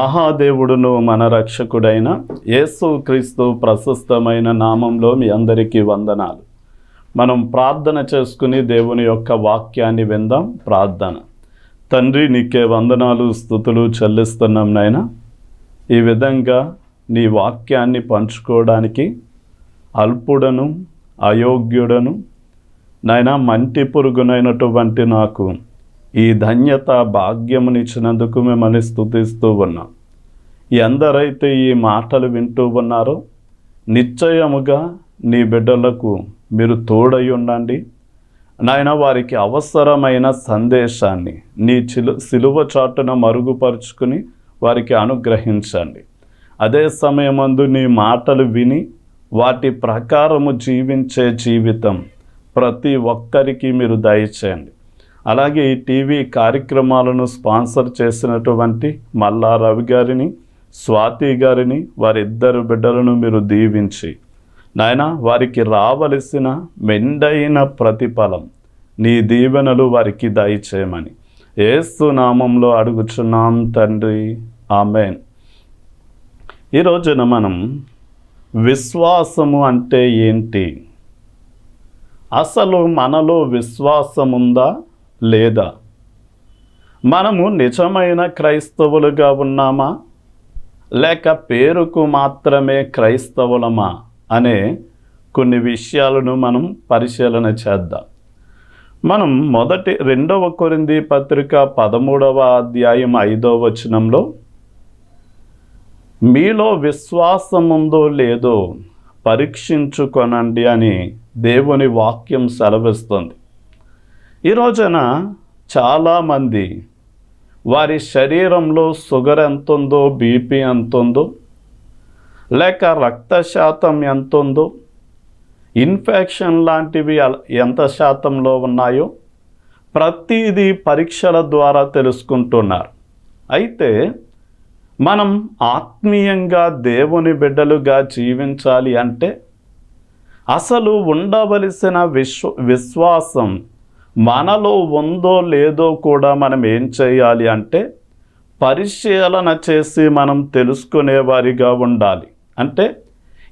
మహాదేవుడును మన రక్షకుడైన యేసుక్రీస్తు ప్రశస్తమైన నామంలో మీ అందరికీ వందనాలు. మనం ప్రార్థన చేసుకుని దేవుని యొక్క వాక్యాన్ని విందాం. ప్రార్థన. తండ్రి నీకే వందనాలు స్థుతులు చెల్లిస్తున్నాం నాయన. ఈ విధంగా నీ వాక్యాన్ని పంచుకోవడానికి అల్పుడను అయోగ్యుడను నాయన మంటి పురుగునైనటువంటి నాకు ఈ ధన్యత భాగ్యమునిచ్చినందుకు మిమ్మల్ని స్థుతిస్తూ ఉన్నాం. ఎందరైతే ఈ మాటలు వింటూ ఉన్నారో నిశ్చయముగా నీ బిడ్డలకు మీరు తోడై ఉండండి. నాయన వారికి అవసరమైన సందేశాన్ని నీ చిలు సిలువ చాటున మరుగుపరుచుకుని వారికి అనుగ్రహించండి. అదే సమయమందు నీ మాటలు విని వాటి ప్రకారము జీవించే జీవితం ప్రతి ఒక్కరికి మీరు దయచేయండి. అలాగే ఈ టీవీ కార్యక్రమాలను స్పాన్సర్ చేసినటువంటి మల్లా రవి గారిని స్వాతి గారిని వారిద్దరు బిడ్డలను మీరు దీవించి నాయన వారికి రావలసిన మెండైన ప్రతిఫలం నీ దీవెనలు వారికి దయచేయమని ఏసు నామంలో అడుగుచున్నాం తండ్రి. ఆమెన్. ఈ రోజున మనం విశ్వాసము అంటే ఏంటి? అసలు మనలో విశ్వాసం ఉందా లేదా? మనము నిజమైన క్రైస్తవులుగా ఉన్నామా? లేక పేరుకు మాత్రమే క్రైస్తవులమా? అనే కొన్ని విషయాలను మనం పరిశీలన చేద్దాం. మనం మొదటి రెండవ కొరింది పత్రిక పదమూడవ అధ్యాయం ఐదవ వచనంలో మీలో విశ్వాసం ఉందో లేదో పరీక్షించుకొనండి అని దేవుని వాక్యం సెలవిస్తుంది. ఈ రోజున చాలామంది వారి శరీరంలో షుగర్ ఎంత ఉందో బీపీ ఎంత ఉందో లేక రక్త శాతం ఎంత ఉందో ఇన్ఫెక్షన్ లాంటివి ఎంత శాతంలో ఉన్నాయో ప్రతిదీ పరీక్షల ద్వారా తెలుసుకుంటున్నారు. అయితే మనం ఆత్మీయంగా దేవుని బిడ్డలుగా జీవించాలి అంటే అసలు ఉండవలసిన విశ్వ విశ్వాసం మనలో ఉందో లేదో కూడా మనం ఏం చేయాలి అంటే పరిశీలన చేసి మనం తెలుసుకునేవారిగా ఉండాలి. అంటే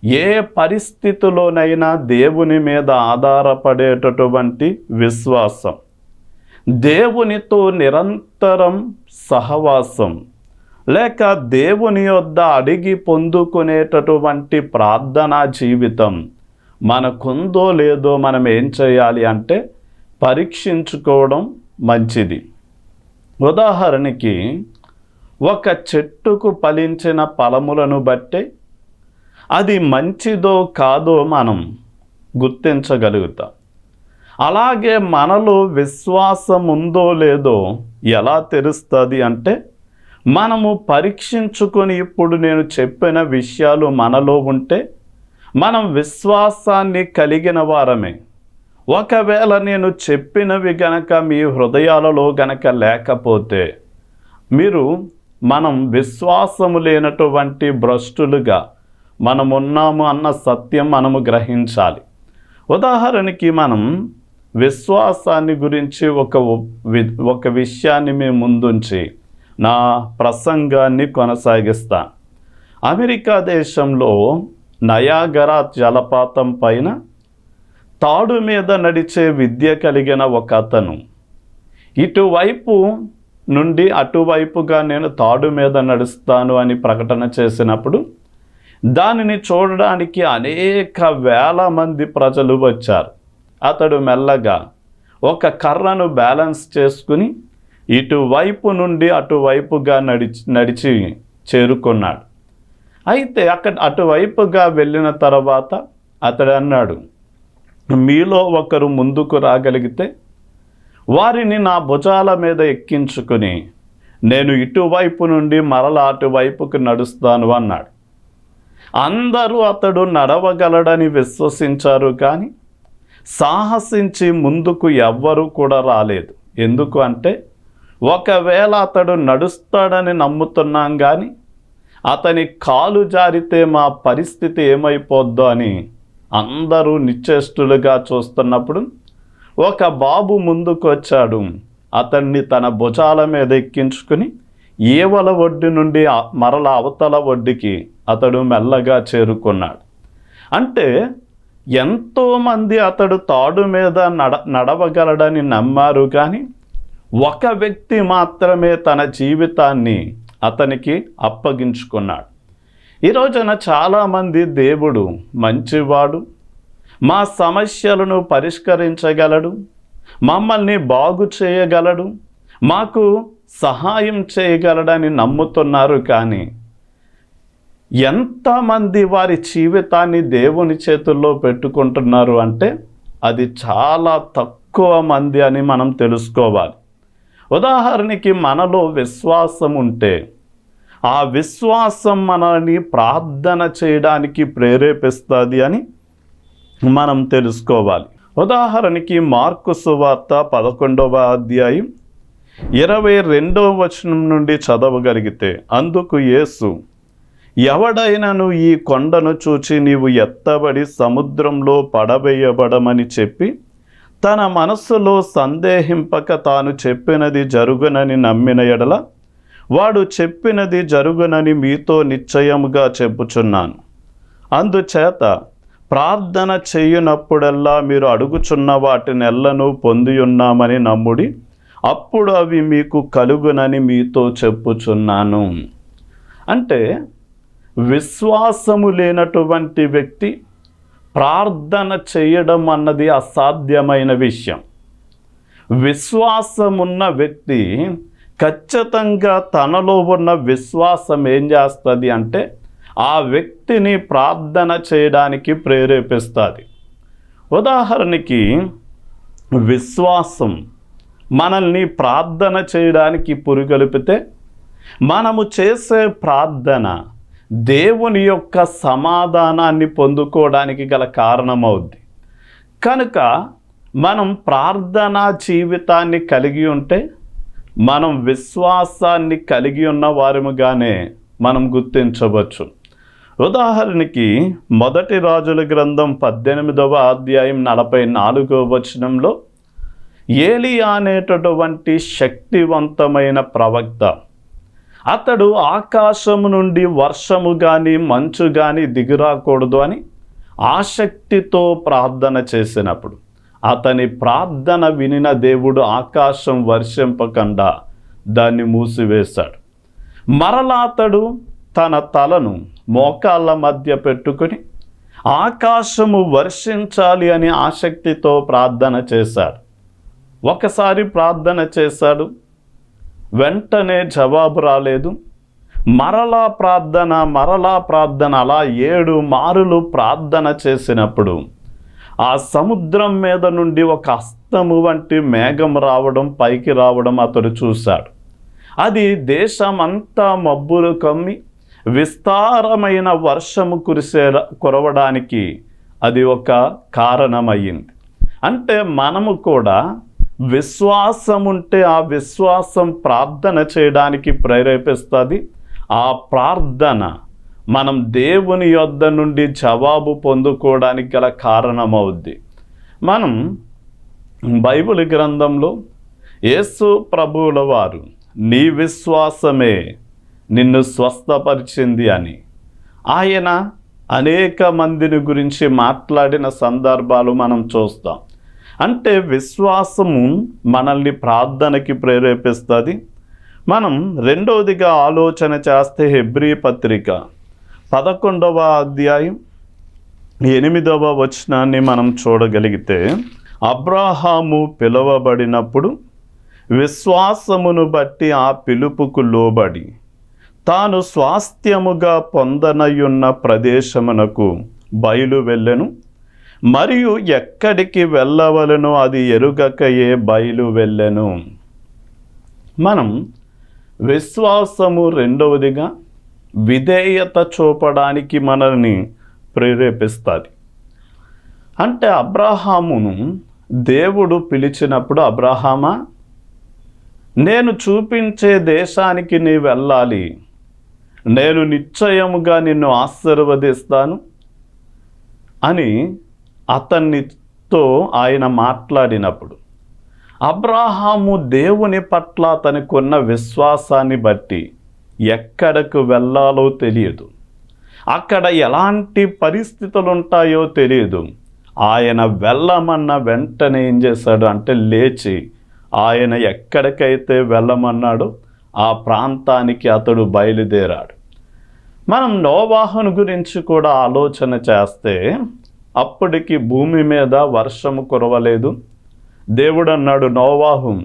ఏ పరిస్థితిలోనైనా దేవుని మీద ఆధారపడేటటువంటి విశ్వాసం దేవునితో నిరంతరం సహవాసం లేక దేవుని యొద్ద అడిగి పొందుకునేటటువంటి ప్రార్థనా జీవితం మనకుందో లేదో మనం ఏం చేయాలి అంటే పరీక్షించుకోవడం మంచిది. ఉదాహరణకి ఒక చెట్టుకు ఫలించిన ఫలములను బట్టి అది మంచిదో కాదో మనం గుర్తించగలుగుతాం. అలాగే మనలో విశ్వాసం ఉందో లేదో ఎలా తెలుస్తుంది అంటే మనము పరీక్షించుకొని ఇప్పుడు నేను చెప్పిన విషయాలు మనలో ఉంటే మనం విశ్వాసాన్ని కలిగిన వారమే. ఒకవేళ నేను చెప్పినవి గనక మీ హృదయాలలో గనక లేకపోతే మీరు మనం విశ్వాసము లేనటువంటి భ్రష్టులుగా మనం ఉన్నాము అన్న సత్యం మనము గ్రహించాలి. ఉదాహరణకి మనం విశ్వాసాన్ని గురించి ఒక వి- ఒక విషయాన్ని మేము ముందుంచి నా ప్రసంగాన్ని కొనసాగిస్తాను. అమెరికా దేశంలో నయాగరా జలపాతం పైన తాడు మీద నడిచే విద్య కలిగిన ఒక అతను. ఇటువైపు నుండి అటువైపుగా నేను తాడు మీద నడుస్తాను అని ప్రకటన చేసినప్పుడు దానిని చూడడానికి అనేక వేల మంది ప్రజలు వచ్చారు. అతడు మెల్లగా ఒక కర్రను బ్యాలెన్స్ చేసుకుని ఇటువైపు నుండి అటువైపుగా నడిచి నడిచి చేరుకున్నాడు. అయితే అక్కడ అటువైపుగా వెళ్ళిన తర్వాత అతడు అన్నాడు మీలో ఒకరు ముందుకు రాగలిగితే వారిని నా భుజాల మీద ఎక్కించుకుని నేను ఇటువైపు నుండి మరల అటువైపుకు నడుస్తాను అన్నాడు. అందరూ అతడు నడవగలడని విశ్వసించారు కానీ సాహసించి ముందుకు ఎవ్వరూ కూడా రాలేదు. ఎందుకు అంటే ఒకవేళ అతడు నడుస్తాడని నమ్ముతున్నాం కానీ అతని కాలు జారితే మా పరిస్థితి ఏమైపోద్దో అని అందరూ నిశ్చేష్టులుగా చూస్తున్నప్పుడు ఒక బాబు ముందుకు వచ్చాడు. అతన్ని తన భుజాల మీద ఎక్కించుకుని ఏవల ఒడ్డు నుండి మరల అవతల ఒడ్డుకి అతడు మెల్లగా చేరుకున్నాడు. అంటే ఎంతోమంది అతడు తాడు మీద నడ నడవగలడని నమ్మారు కానీ ఒక వ్యక్తి మాత్రమే తన జీవితాన్ని అతనికి అప్పగించుకున్నాడు. ఈ రోజున చాలామంది దేవుడు మంచివాడు. మా సమస్యలను పరిష్కరించగలడు. మమ్మల్ని బాగు చేయగలడు. మాకు సహాయం చేయగలడని నమ్ముతున్నారు కానీ ఎంతమంది వారి జీవితాన్ని దేవుని చేతుల్లో పెట్టుకుంటున్నారు అంటే అది చాలా తక్కువ మంది అని మనం తెలుసుకోవాలి. ఉదాహరణకి మనలో విశ్వాసం ఉంటే ఆ విశ్వాసం మనల్ని ప్రార్థన చేయడానికి ప్రేరేపిస్తుంది అని మనం తెలుసుకోవాలి. ఉదాహరణకి మార్కు సువార్త పదకొండవ అధ్యాయం ఇరవై రెండవ వచనం నుండి చదవగలిగితే అందుకు యేసు ఎవడైనను ఈ కొండను చూచి నీవు ఎత్తబడి సముద్రంలో పడవేయబడమని చెప్పి తన మనస్సులో సందేహింపక తాను చెప్పినది జరుగునని నమ్మిన ఎడల వాడు చెప్పినది జరుగునని మీతో నిశ్చయముగా చెప్పుచున్నాను. అందుచేత ప్రార్థన చేయునప్పుడల్లా మీరు అడుగుచున్న వాటినెల్లను పొంది ఉన్నామని నమ్ముడి అప్పుడు అవి మీకు కలుగునని మీతో చెప్పుచున్నాను. అంటే విశ్వాసము లేనటువంటి వ్యక్తి ప్రార్థన చేయడం అన్నది అసాధ్యమైన విషయం. విశ్వాసమున్న వ్యక్తి ఖచ్చితంగా తనలో ఉన్న విశ్వాసం ఏం చేస్తుంది అంటే ఆ వ్యక్తిని ప్రార్థన చేయడానికి ప్రేరేపిస్తుంది. ఉదాహరణకి విశ్వాసం. మనల్ని ప్రార్థన చేయడానికి పురుగొలిపితే మనము చేసే ప్రార్థన దేవుని యొక్క సమాధానాన్ని పొందుకోవడానికి గల కారణమవుద్ది. కనుక మనం ప్రార్థనా జీవితాన్ని కలిగి ఉంటే మనం విశ్వాసాన్ని కలిగి ఉన్న వారముగానే మనం గుర్తించవచ్చు. ఉదాహరణకి మొదటి రాజుల గ్రంథం పద్దెనిమిదవ అధ్యాయం నలభై నాలుగవ వచనంలో ఏలియా అనేటటువంటి శక్తివంతమైన ప్రవక్త అతడు ఆకాశము నుండి వర్షము కానీ మంచు కానీ దిగిరాకూడదు అని ఆసక్తితో ప్రార్థన చేసినప్పుడు అతని ప్రార్థన వినిన దేవుడు ఆకాశం వర్షింపకుండా దాన్ని మూసివేశాడు. మరలా అతడు తన తలను మోకాళ్ళ మధ్య పెట్టుకుని ఆకాశము వర్షించాలి అని ఆసక్తితో ప్రార్థన చేశాడు. ఒకసారి ప్రార్థన చేశాడు. వెంటనే జవాబు రాలేదు. మరలా ప్రార్థన మరలా ప్రార్థన అలా ఏడు మారులు ప్రార్థన చేసినప్పుడు ఆ సముద్రం మీద నుండి ఒక అస్తము వంటి మేఘం రావడం పైకి రావడం అతడు చూశాడు. అది దేశమంతా మబ్బులు కమ్మి విస్తారమైన వర్షము కురిసే కురవడానికి అది ఒక కారణమయ్యింది. అంటే మనము కూడా విశ్వాసం ఉంటే ఆ విశ్వాసం ప్రార్థన చేయడానికి ప్రేరేపిస్తుంది. ఆ ప్రార్థన మనం దేవుని యొద్ద నుండి జవాబు పొందుకోవడానికి గల కారణమవుద్ది. మనం బైబిల్ గ్రంథంలో యేసు ప్రభువుల వారు నీ విశ్వాసమే నిన్ను స్వస్థపరిచింది అని. ఆయన అనేక మందిని గురించి మాట్లాడిన సందర్భాలు మనం చూస్తాం. అంటే విశ్వాసము మనల్ని ప్రార్థనకి ప్రేరేపిస్తుంది. మనం రెండవదిగా ఆలోచన చేస్తే హెబ్రీ పత్రిక పదకొండవ అధ్యాయం ఎనిమిదవ వచనాన్ని మనం చూడగలిగితే అబ్రాహాము పిలువబడినప్పుడు విశ్వాసమును బట్టి ఆ పిలుపుకు లోబడి తాను స్వాస్థ్యముగా పొందనయున్న ప్రదేశమునకు బయలు వెళ్ళెను. మరియు ఎక్కడికి వెళ్ళవలనో అది ఎరుగకయే బయలు వెళ్ళెను. మనం విశ్వాసము రెండవదిగా విధేయత చూపడానికి మనల్ని ప్రేరేపిస్తుంది. అంటే అబ్రహామును దేవుడు పిలిచినప్పుడు అబ్రహామా నేను చూపించే దేశానికి నీ వెళ్ళాలి. నేను నిశ్చయముగా నిన్ను ఆశీర్వదిస్తాను అని అతనితో ఆయన మాట్లాడినప్పుడు అబ్రాహాము దేవుని పట్ల తనకున్న విశ్వాసాన్ని బట్టి ఎక్కడకు వెళ్ళాలో తెలియదు. అక్కడ ఎలాంటి పరిస్థితులు ఉంటాయో తెలియదు. ఆయన వెళ్ళమన్న వెంటనే ఏం చేశాడు అంటే లేచి ఆయన ఎక్కడికైతే వెళ్ళమన్నాడో ఆ ప్రాంతానికి అతడు బయలుదేరాడు. మనం నోవాహను గురించి కూడా ఆలోచన చేస్తే అప్పటికి భూమి మీద వర్షము కురవలేదు. దేవుడు అన్నాడు నోవాహు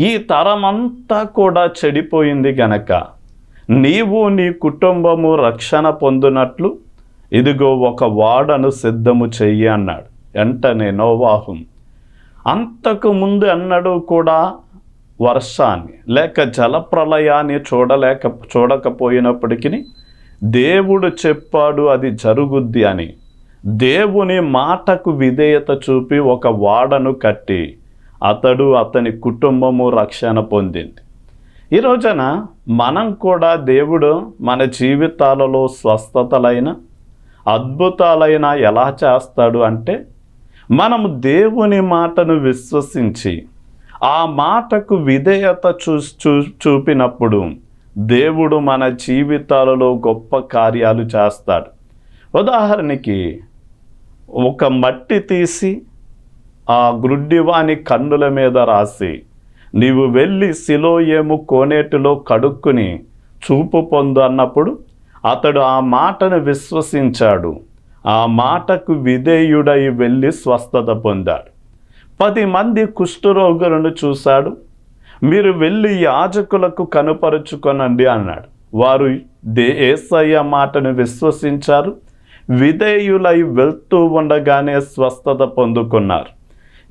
ఈ తరమంతా కూడా చెడిపోయింది గనక. నీవు నీ కుటుంబము రక్షణ పొందినట్లు ఇదిగో ఒక వాడను సిద్ధము చెయ్యి అన్నాడు. వెంటనే నోవాహుం అంతకు ముందు అన్నడు కూడా వర్షాన్ని లేక జలప్రలయాన్ని చూడలేక చూడకపోయినప్పటికీ దేవుడు చెప్పాడు అది జరుగుద్ది అని. దేవుని మాటకు విధేయత చూపి ఒక వాడను కట్టి అతడు అతని కుటుంబము రక్షణ పొందింది. ఈ రోజున మనం కూడా దేవుడు మన జీవితాలలో స్వస్థతలైన అద్భుతాలైన ఎలా చేస్తాడు అంటే మనము దేవుని మాటను విశ్వసించి ఆ మాటకు విధేయత చూ చూ చూపినప్పుడు దేవుడు మన జీవితాలలో గొప్ప కార్యాలు చేస్తాడు. ఉదాహరణకి ఒక మట్టి తీసి ఆ గ్రుడ్డివాని కన్నుల మీద రాసి నీవు వెళ్ళి సిలోయేము కోనేటిలో కడుక్కుని చూపు పొందు అన్నప్పుడు అతడు ఆ మాటను విశ్వసించాడు. ఆ మాటకు విధేయుడై వెళ్ళి స్వస్థత పొందాడు. పది మంది కుష్ఠరోగులను చూశాడు. మీరు వెళ్ళి యాజకులకు కనుపరుచుకొనండి అన్నాడు. వారు దే ఏసయ్య మాటను విశ్వసించారు. విధేయులై వెళ్తూ ఉండగానే స్వస్థత పొందుకున్నారు.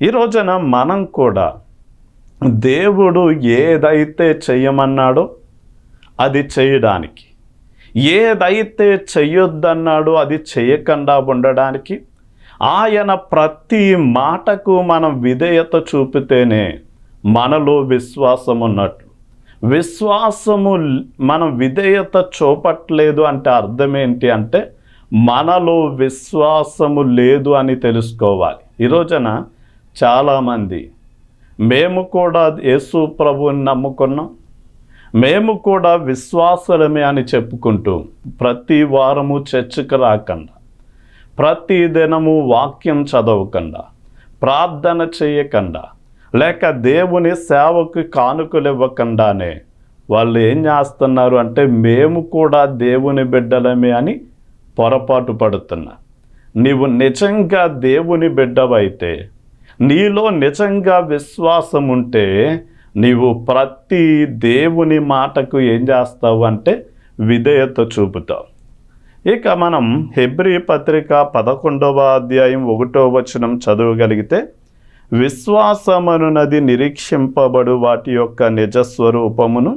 ఈ రోజున మనం కూడా దేవుడు ఏదైతే చెయ్యమన్నాడో అది చేయడానికి ఏదైతే చెయ్యొద్దన్నాడో అది చేయకుండా ఉండడానికి. ఆయన ప్రతి మాటకు మనం విధేయత చూపితేనే మనలో విశ్వాసం ఉన్నట్లు విశ్వాసము మనం విధేయత చూపట్లేదు అంటే అర్థం ఏంటి అంటే మనలో విశ్వాసము లేదు అని తెలుసుకోవాలి. ఈ రోజున చాలామంది మేము కూడా యేసు ప్రభువుని నమ్ముకున్నాం. మేము కూడా విశ్వాసులమే అని చెప్పుకుంటూ ప్రతి వారము చర్చకు రాకుండా. ప్రతి దినము వాక్యం చదవకుండా. ప్రార్థన చేయకుండా. లేక దేవుని సేవకు కానుకలు ఇవ్వకుండానే వాళ్ళు ఏం చేస్తున్నారు అంటే మేము కూడా దేవుని బిడ్డలమే అని పొరపాటు పడుతున్నా. నీవు నిజంగా దేవుని బిడ్డవైతే నీలో నిజంగా విశ్వాసం ఉంటే నీవు ప్రతి దేవుని మాటకు ఏం చేస్తావు అంటే విధేయత చూపుతావు. ఇక మనం హెబ్రి పత్రిక పదకొండవ అధ్యాయం ఒకటో వచనం చదవగలిగితే విశ్వాసమనున్నది నిరీక్షింపబడు వాటి యొక్క నిజస్వరూపమును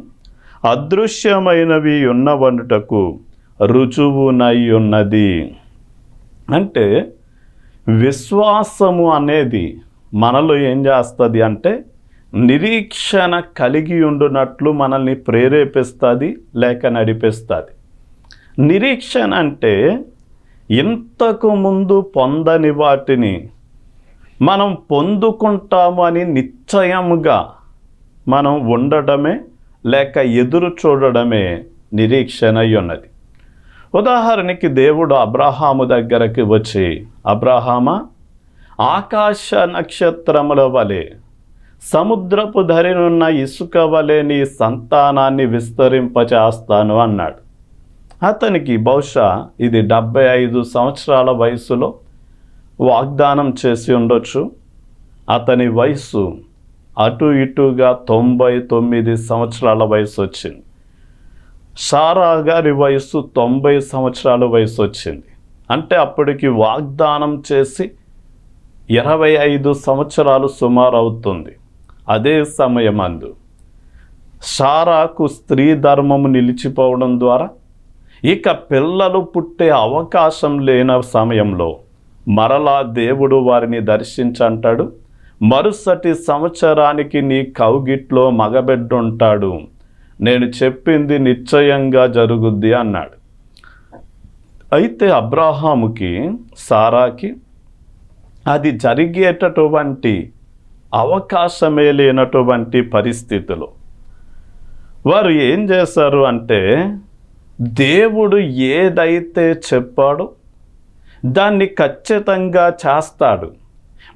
అదృశ్యమైనవి ఉన్నవనుటకు రుజువునై ఉన్నది అంటే విశ్వాసము అనేది మనలో ఏం చేస్తుంది అంటే నిరీక్షణ కలిగి ఉండునట్లు మనల్ని ప్రేరేపిస్తుంది లేక నడిపిస్తుంది. నిరీక్షణ అంటే ఇంతకు ముందు పొందని వాటిని మనం పొందుకుంటాము అని నిశ్చయముగా మనం ఉండడమే లేక ఎదురు చూడడమే నిరీక్షణ అయి ఉన్నది. ఉదాహరణకి దేవుడు అబ్రహాము దగ్గరకు వచ్చి అబ్రహామా ఆకాశ నక్షత్రముల వలె సముద్రపు ధరినున్న ఇసుక వలె నీ సంతానాన్ని విస్తరింపచేస్తాను అన్నాడు. అతనికి బహుశా ఇది డెబ్బై ఐదు సంవత్సరాల వయసులో వాగ్దానం చేసి ఉండొచ్చు. అతని వయసు అటు ఇటుగా తొంభై తొమ్మిది సంవత్సరాల వయసు వచ్చింది. సారా గారి వయసు తొంభై సంవత్సరాల వయసు వచ్చింది. అంటే అప్పటికి వాగ్దానం చేసి ఇరవై ఐదు సంవత్సరాలు సుమారు అవుతుంది అదే సమయమందు సారాకు స్త్రీ ధర్మము నిలిచిపోవడం ద్వారా ఇక పిల్లలు పుట్టే అవకాశం లేని సమయంలో మరలా దేవుడు వారిని దర్శించంటాడు. మరుసటి సంవత్సరానికి నీ కౌగిట్లో మగబిడ్డుంటాడు. నేను చెప్పింది నిశ్చయంగా జరుగుద్ది అన్నాడు. అయితే అబ్రాహాముకి సారాకి అది జరిగేటటువంటి అవకాశమే లేనటువంటి పరిస్థితులు. వారు ఏం చేశారు అంటే దేవుడు ఏదైతే చెప్పాడో దాన్ని ఖచ్చితంగా చేస్తాడు.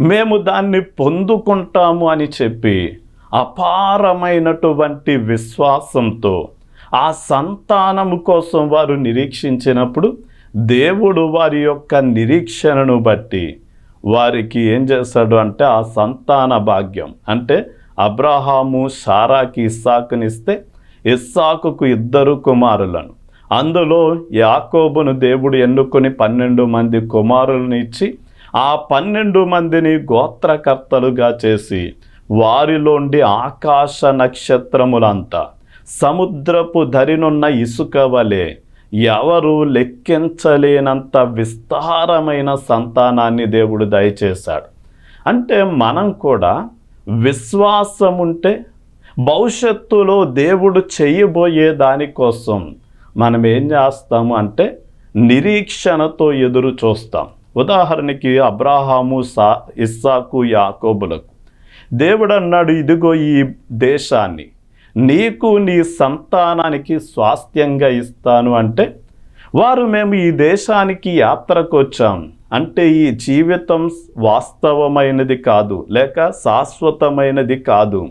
మేము దాన్ని పొందుకుంటాము అని చెప్పి అపారమైనటువంటి విశ్వాసంతో ఆ సంతానము కోసం వారు నిరీక్షించినప్పుడు దేవుడు వారి యొక్క నిరీక్షణను బట్టి వారికి ఏం చేశాడు అంటే ఆ సంతాన భాగ్యం. అంటే అబ్రహాము సారాకి ఇస్సాకునిస్తే ఇస్సాకుకు ఇద్దరు కుమారులను. అందులో యాకోబును దేవుడు ఎన్నుకొని పన్నెండు మంది కుమారులను ఇచ్చి ఆ పన్నెండు మందిని గోత్రకర్తలుగా చేసి వారిలోండి ఆకాశ నక్షత్రములంతా సముద్రపు ధరినున్న ఇసుక వలె ఎవరు లెక్కించలేనంత విస్తారమైన సంతానాన్ని దేవుడు దయచేశాడు. అంటే మనం కూడా విశ్వాసం ఉంటే భవిష్యత్తులో దేవుడు చేయబోయే దానికోసం మనం ఏం చేస్తాము అంటే నిరీక్షణతో ఎదురు చూస్తాం. ఉదాహరణకి అబ్రాహాము సా ఇస్సాకు యాకోబులకు. దేవుడు అన్నాడు ఇదిగో ఈ దేశాన్ని నీకు నీ సంతానానికి స్వాస్థ్యంగా ఇస్తాను అంటే వారు మేము ఈ దేశానికి యాత్రకు వచ్చాం. అంటే ఈ జీవితం వాస్తవమైనది కాదు లేక శాశ్వతమైనది కాదు.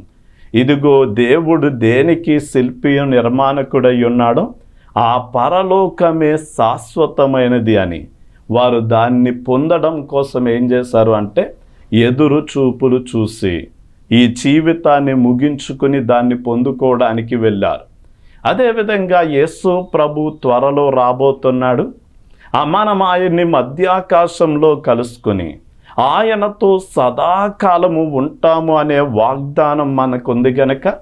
ఇదిగో దేవుడు దేనికి శిల్పి నిర్మాణకుడై ఉన్నాడో ఆ పరలోకమే శాశ్వతమైనది అని. వారు దాన్ని పొందడం కోసం ఏం చేశారు అంటే ఎదురు చూపులు చూసి. ఈ జీవితాన్ని ముగించుకుని దాన్ని పొందుకోవడానికి వెళ్ళారు. అదేవిధంగా యేసు ప్రభు త్వరలో రాబోతున్నాడు. మనం ఆయన్ని మధ్యాకాశంలో కలుసుకుని ఆయనతో సదాకాలము ఉంటాము అనే వాగ్దానం మనకుంది గనక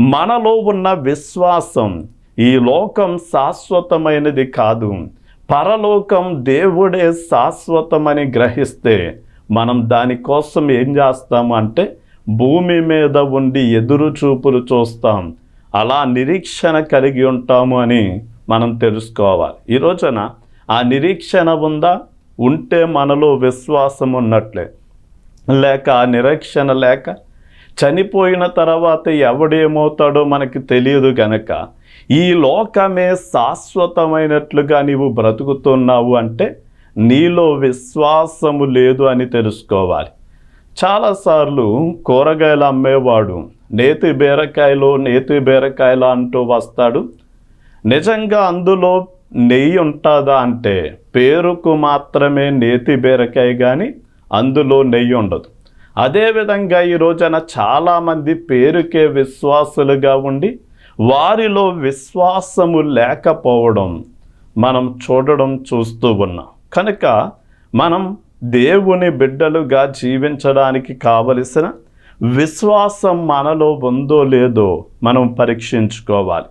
మనలో ఉన్న విశ్వాసం ఈ లోకం శాశ్వతమైనది కాదు. పరలోకం దేవుడే శాశ్వతమని గ్రహిస్తే మనం దానికోసం ఏం చేస్తాము అంటే భూమి మీద ఉండి ఎదురు చూపులు చూస్తాం. అలా నిరీక్షణ కలిగి ఉంటాము అని మనం తెలుసుకోవాలి. ఈ రోజున ఆ నిరీక్షణ ఉందా? ఉంటే మనలో విశ్వాసం ఉన్నట్లే. లేక ఆ నిరీక్షణ లేక చనిపోయిన తర్వాత ఎవడేమవుతాడో మనకి తెలియదు గనక ఈ లోకమే శాశ్వతమైనట్లుగా నీవు బ్రతుకుతున్నావు అంటే నీలో విశ్వాసము లేదు అని తెలుసుకోవాలి. చాలాసార్లు కూరగాయలు అమ్మేవాడు నేతి బీరకాయలు నేతి బీరకాయలు అంటూ వస్తాడు. నిజంగా అందులో నెయ్యి ఉంటుందా అంటే పేరుకు మాత్రమే నేతి బీరకాయ కానీ అందులో నెయ్యి ఉండదు. అదేవిధంగా ఈ రోజున చాలామంది పేరుకే విశ్వాసులుగా ఉండి వారిలో విశ్వాసము లేకపోవడం మనం చూడడం చూస్తూ ఉన్నాం. కనుక మనం దేవుని బిడ్డలుగా జీవించడానికి కావలసిన విశ్వాసం మనలో ఉందో లేదో మనం పరీక్షించుకోవాలి.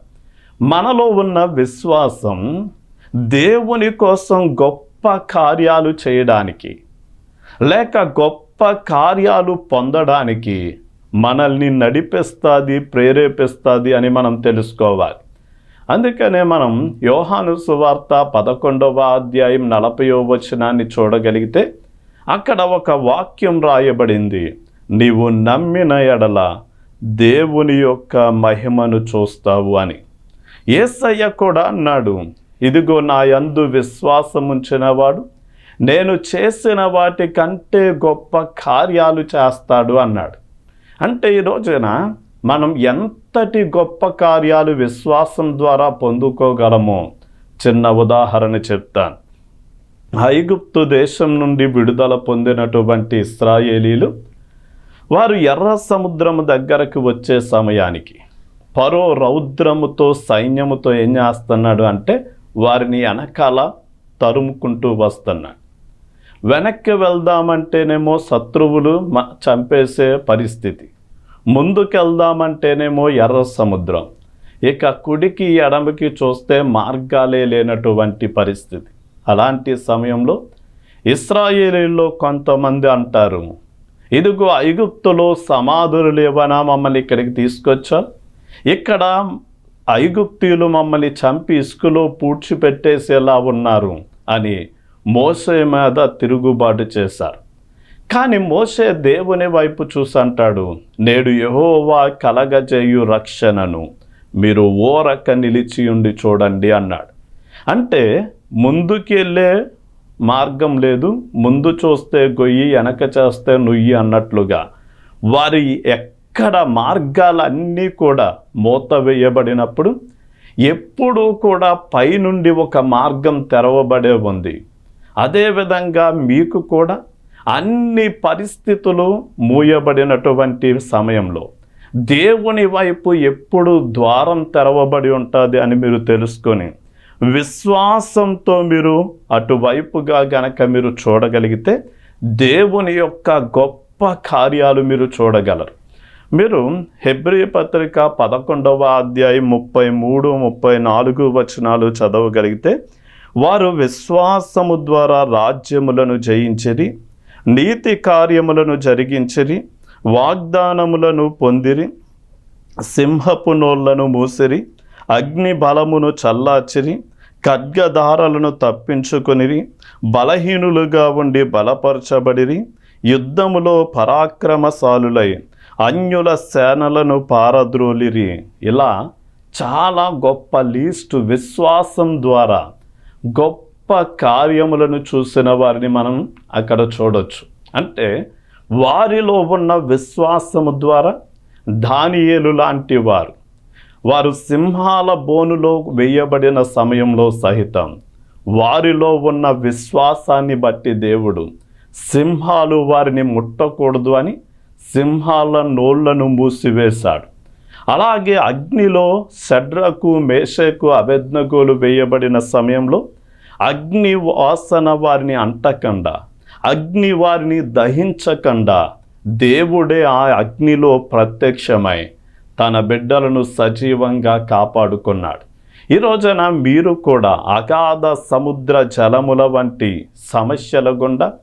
మనలో ఉన్న విశ్వాసం దేవుని కోసం గొప్ప కార్యాలు చేయడానికి లేక గొప్ప కార్యాలు పొందడానికి మనల్ని నడిపిస్తుంది ప్రేరేపిస్తుంది అని మనం తెలుసుకోవాలి. అందుకనే మనం యోహాను సువార్త పదకొండవ అధ్యాయం నలభయో వచనాన్ని చూడగలిగితే అక్కడ ఒక వాక్యం రాయబడింది. నీవు నమ్మిన ఎడల దేవుని యొక్క మహిమను చూస్తావు అని. ఏసయ్య కూడా అన్నాడు ఇదిగో నా యందు విశ్వాసం ఉంచినవాడు నేను చేసిన వాటి కంటే గొప్ప కార్యాలు చేస్తాడు అన్నాడు. అంటే ఈ రోజున మనం ఎంతటి గొప్ప కార్యాలు విశ్వాసం ద్వారా పొందుకోగలమో చిన్న ఉదాహరణ చెప్తాను. ఐగుప్తు దేశం నుండి విడుదల పొందినటువంటి ఇస్రాయేలీలు వారు ఎర్ర సముద్రము దగ్గరకు వచ్చే సమయానికి పరో రౌద్రముతో సైన్యముతో ఏం చేస్తున్నాడు అంటే వారిని వెనకాల తరుముకుంటూ వస్తున్నాడు. వెనక్కి వెళ్దామంటేనేమో శత్రువులు మ చంపేసే పరిస్థితి. ముందుకెళ్దామంటేనేమో ఎర్ర సముద్రం. ఇక కుడికి ఎడమకి చూస్తే మార్గాలే లేనటువంటి పరిస్థితి. అలాంటి సమయంలో ఇస్రాయేలీలో కొంతమంది అంటారు ఇదిగో ఐగుప్తులో సమాధులు లేవనా మమ్మల్ని ఇక్కడికి తీసుకొచ్చా ఇక్కడ ఐగుప్తీయులు మమ్మల్ని చంపి ఇసుకలో పూడ్చిపెట్టేసేలా ఉన్నారు అని మోసే మీద తిరుగుబాటు చేశారు. కానీ మోసే దేవుని వైపు చూసి అంటాడు నేడు యహోవా కలగజేయు రక్షణను. మీరు ఓరక నిలిచి ఉండి చూడండి అన్నాడు. అంటే ముందుకి వెళ్ళే మార్గం లేదు ముందు చూస్తే గొయ్యి వెనక చేస్తే నుయ్యి అన్నట్లుగా. వారి ఎక్కడ మార్గాలన్నీ కూడా మూత వేయబడినప్పుడు ఎప్పుడూ కూడా పైనుండి ఒక మార్గం తెరవబడే ఉంది. అదేవిధంగా మీకు కూడా అన్ని పరిస్థితులు మూయబడినటువంటి సమయంలో దేవుని వైపు ఎప్పుడు ద్వారం తెరవబడి ఉంటుంది అని మీరు తెలుసుకొని విశ్వాసంతో మీరు అటువైపుగా గనక మీరు చూడగలిగితే దేవుని యొక్క గొప్ప కార్యాలు మీరు చూడగలరు. మీరు హెబ్రి పత్రిక పదకొండవ అధ్యాయం ముప్పై మూడు ముప్పై నాలుగు వచనాలు చదవగలిగితే వారు విశ్వాసము ద్వారా రాజ్యములను జయించేది నీతి కార్యములను జరిగించిరి వాగ్దానములను పొందిరి సింహపు నోళ్ళను మూసిరి అగ్ని బలమును చల్లార్చిరి ఖడ్గధారలను తప్పించుకొనిరి బలహీనులుగా ఉండి బలపరచబడిరి యుద్ధములో పరాక్రమశాలులై అన్యుల సేనలను పారద్రోలిరి. ఇలా చాలా గొప్ప లీస్టు విశ్వాసం ద్వారా గొప్ప కార్యములను చూసిన వారిని మనం అక్కడ చూడొచ్చు. అంటే వారిలో ఉన్న విశ్వాసము ద్వారా దానియేలు లాంటి వారు వారు సింహాల బోనులో వేయబడిన సమయంలో సహితం వారిలో ఉన్న విశ్వాసాన్ని బట్టి దేవుడు సింహాలు వారిని ముట్టకూడదు అని సింహాల నోళ్ళను మూసివేశాడు. అలాగే అగ్నిలో షడ్రకు మేషకు అభెజ్ఞగోలు వేయబడిన సమయంలో అగ్ని వాసన వారిని అంటకుండా అగ్ని వారిని దహించకుండా. దేవుడే ఆ అగ్నిలో ప్రత్యక్షమై తన బిడ్డలను సజీవంగా కాపాడుకున్నాడు. ఈ రోజున మీరు కూడా అగాధ సముద్ర జలముల వంటి సమస్యల గుండా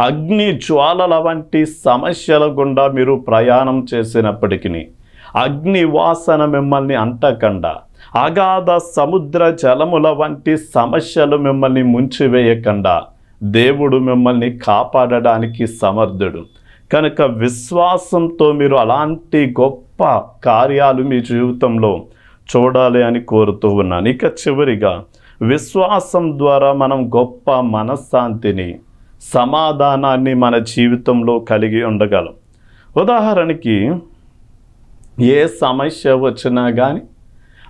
అగ్ని జ్వాలల వంటి సమస్యల గుండా మీరు ప్రయాణం చేసినప్పటికీ అగ్ని వాసన మిమ్మల్ని అంటకుండా. అగాధ సముద్ర జలముల వంటి సమస్యలు మిమ్మల్ని ముంచివేయకుండా. దేవుడు మిమ్మల్ని కాపాడడానికి సమర్థుడు. కనుక విశ్వాసంతో మీరు అలాంటి గొప్ప కార్యాలు మీ జీవితంలో చూడాలి అని కోరుతూ ఉన్నాను. ఇక చివరిగా విశ్వాసం ద్వారా మనం గొప్ప మనశ్శాంతిని సమాధానాన్ని మన జీవితంలో కలిగి ఉండగలం. ఉదాహరణకి ఏ సమస్య వచ్చినా కానీ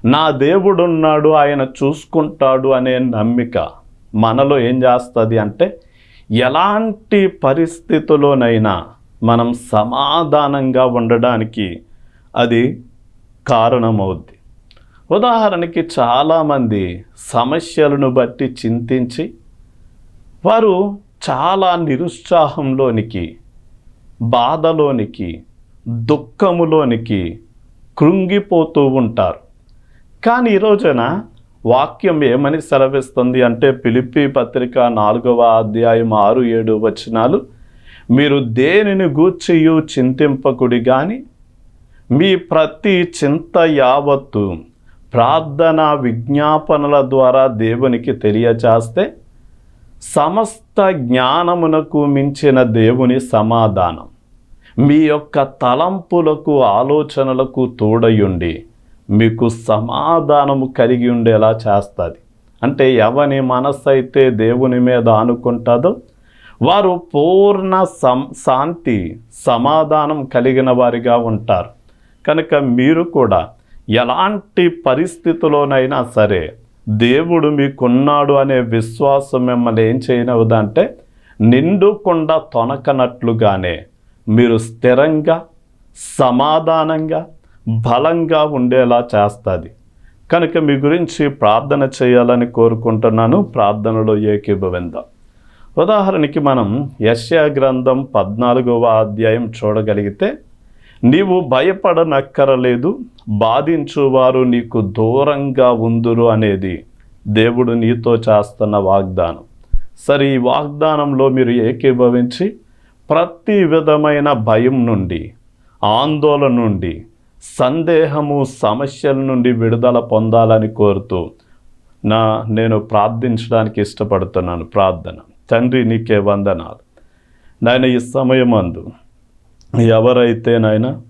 నా దేవుడున్నాడు ఆయన చూసుకుంటాడు అనే నమ్మిక మనలో ఏం చేస్తుంది అంటే ఎలాంటి పరిస్థితుల్లోనైనా మనం సమాధానంగా ఉండడానికి అది కారణమవుద్ది. ఉదాహరణకి చాలామంది సమస్యలను బట్టి చింతించి వారు చాలా నిరుత్సాహంలోనికి బాధలోనికి దుఃఖములోనికి కృంగిపోతూ ఉంటారు. కానీ ఈ రోజున వాక్యం ఏమని సెలవిస్తుంది అంటే పిలిపి పత్రిక నాలుగవ అధ్యాయం ఆరు ఏడు వచనాలు మీరు దేనిని గూర్చియు చింతింపకుడి కానీ మీ ప్రతి చింత యావత్తు ప్రార్థన విజ్ఞాపనల ద్వారా దేవునికి తెలియచేస్తే సమస్త జ్ఞానమునకు మించిన దేవుని సమాధానం. మీ యొక్క తలంపులకు ఆలోచనలకు తోడయుండి మీకు సమాధానము కలిగి ఉండేలా చేస్తుంది. అంటే ఎవని మనస్సు అయితే దేవుని మీద ఆనుకుంటుందో వారు పూర్ణ సం శాంతి సమాధానం కలిగిన వారిగా ఉంటారు. కనుక మీరు కూడా ఎలాంటి పరిస్థితిలోనైనా సరే దేవుడు మీకున్నాడు అనే విశ్వాసం మిమ్మల్ని ఏం చేయనవదంటే నిండుకుండా తొనకనట్లుగానే మీరు స్థిరంగా సమాధానంగా బలంగా ఉండేలా చేస్తుంది. కనుక మీ గురించి ప్రార్థన చేయాలని కోరుకుంటున్నాను. ప్రార్థనలో ఏకీభవిందాం. ఉదాహరణకి మనం యశ్యా గ్రంథం పద్నాలుగవ అధ్యాయం చూడగలిగితే నీవు భయపడనక్కరలేదు బాధించువారు నీకు దూరంగా ఉందురు అనేది దేవుడు నీతో చేస్తున్న వాగ్దానం. సరే ఈ వాగ్దానంలో మీరు ఏకీభవించి ప్రతి విధమైన భయం నుండి ఆందోళన నుండి సందేహము సమస్యల నుండి విడుదల పొందాలని కోరుతూ నా నేను ప్రార్థించడానికి ఇష్టపడుతున్నాను. ప్రార్థన. తండ్రి నీకే వందనాలు. నాయన ఈ సమయం అందు ఎవరైతే నాయన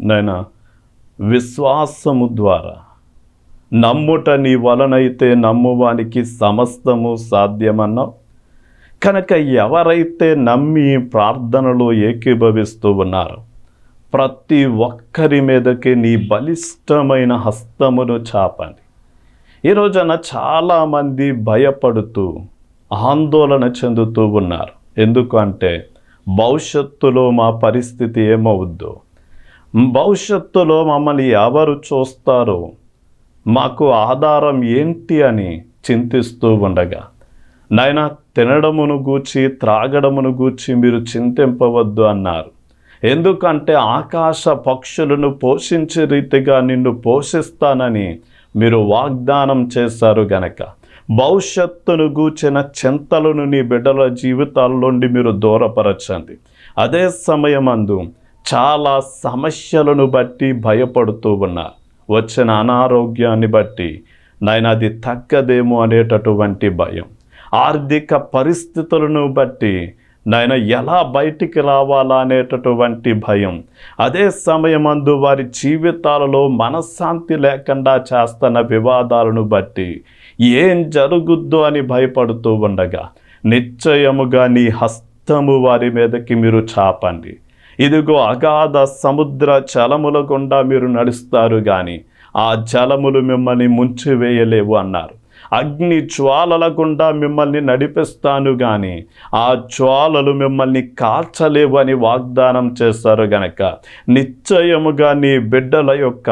నాయన విశ్వాసము ద్వారా నమ్ముట నీ వలనైతే నమ్మువానికి సమస్తము సాధ్యమన్నావు. కనుక ఎవరైతే నమ్మి ప్రార్థనలో ఏకీభవిస్తూ ఉన్నారో ప్రతి ఒక్కరి మీదకి నీ బలిష్టమైన హస్తమును చాపండి. ఈ రోజున చాలామంది భయపడుతూ ఆందోళన చెందుతూ ఉన్నారు. ఎందుకంటే భవిష్యత్తులో మా పరిస్థితి ఏమవుద్దో భవిష్యత్తులో మమ్మల్ని ఎవరు చూస్తారో మాకు ఆధారం ఏంటి అని చింతిస్తూ ఉండగా నాయన తినడమును గూర్చి త్రాగడమును గూర్చి మీరు చింతింపవద్దు అన్నారు. ఎందుకంటే ఆకాశ పక్షులను పోషించే రీతిగా నిన్ను పోషిస్తానని మీరు వాగ్దానం చేశారు గనక. భవిష్యత్తును గూర్చిన చింతలను నీ బిడ్డల జీవితాల్లోండి మీరు దూరపరచండి. అదే సమయమందు చాలా సమస్యలను బట్టి భయపడుతూ ఉన్నారు. వచ్చిన అనారోగ్యాన్ని బట్టి నాయన అది తగ్గదేమో అనేటటువంటి భయం. ఆర్థిక పరిస్థితులను బట్టి నాయన ఎలా బయటికి రావాలా అనేటటువంటి భయం. అదే సమయమందు వారి జీవితాలలో మనశ్శాంతి లేకుండా చేస్తున్న వివాదాలను బట్టి ఏం జరుగుద్దో అని భయపడుతూ ఉండగా నిశ్చయముగా నీ హస్తము వారి మీదకి మీరు చాపండి. ఇదిగో అగాధ సముద్ర జలముల గుండా మీరు నడుస్తారు కానీ ఆ జలములు మిమ్మల్ని ముంచివేయలేవు అన్నారు. అగ్ని జ్వాలల గుండా మిమ్మల్ని నడిపిస్తాను కానీ ఆ జ్వాలలు మిమ్మల్ని కాల్చలేవు అని వాగ్దానం చేస్తారు గనక నిశ్చయముగా నీ బిడ్డల యొక్క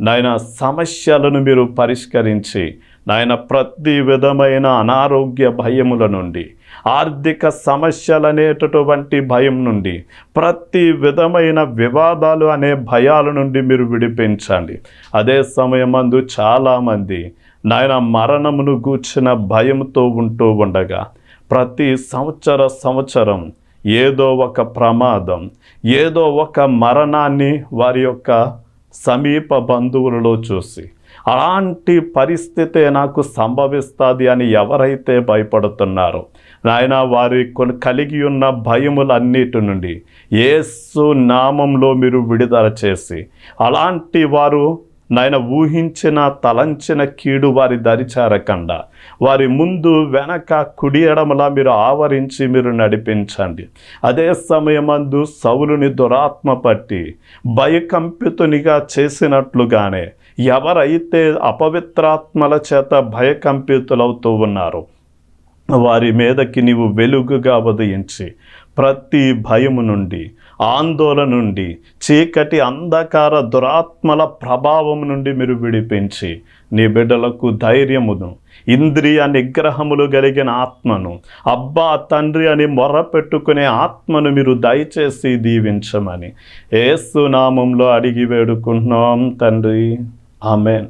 నాయన సమస్యలను మీరు పరిష్కరించి నాయన ప్రతి విధమైన అనారోగ్య భయముల నుండి ఆర్థిక సమస్యలనేటటువంటి భయం నుండి ప్రతి విధమైన వివాదాలు అనే భయాల నుండి మీరు విడిపించండి. అదే సమయమందు చాలామంది నాయన మరణమును గూర్చిన భయంతో ఉంటూ ఉండగా ప్రతి సంవత్సర సంవత్సరం ఏదో ఒక ప్రమాదం ఏదో ఒక మరణాన్ని వారి యొక్క సమీప బంధువులలో చూసి అలాంటి పరిస్థితే నాకు సంభవిస్తుంది అని ఎవరైతే భయపడుతున్నారో నాయన వారి కొన్ని కలిగి ఉన్న భయములన్నిటి నుండి ఏసు నామంలో మీరు విడుదల చేసి అలాంటి వారు నాయన ఊహించిన తలంచిన కీడు వారి దరిచారకండ. వారి ముందు వెనక కుడి ఎడమలా మీరు ఆవరించి మీరు నడిపించండి. అదే సమయమందు సౌలుని దురాత్మ పట్టి భయకంపితునిగా చేసినట్లుగానే ఎవరైతే అపవిత్రాత్మల చేత భయకంపితులవుతూ ఉన్నారో వారి మీదకి నీవు వెలుగుగా ఉదయించి ప్రతి భయము నుండి ఆందోళన నుండి చీకటి అంధకార దురాత్మల ప్రభావం నుండి మీరు విడిపించి నీ బిడ్డలకు ధైర్యమును ఇంద్రియ నిగ్రహములు కలిగిన ఆత్మను అబ్బా తండ్రి అని మొరపెట్టుకునే ఆత్మను మీరు దయచేసి దీవించమని ఏసునామంలో అడిగి వేడుకుంటున్నాం తండ్రి. ఆమెన్.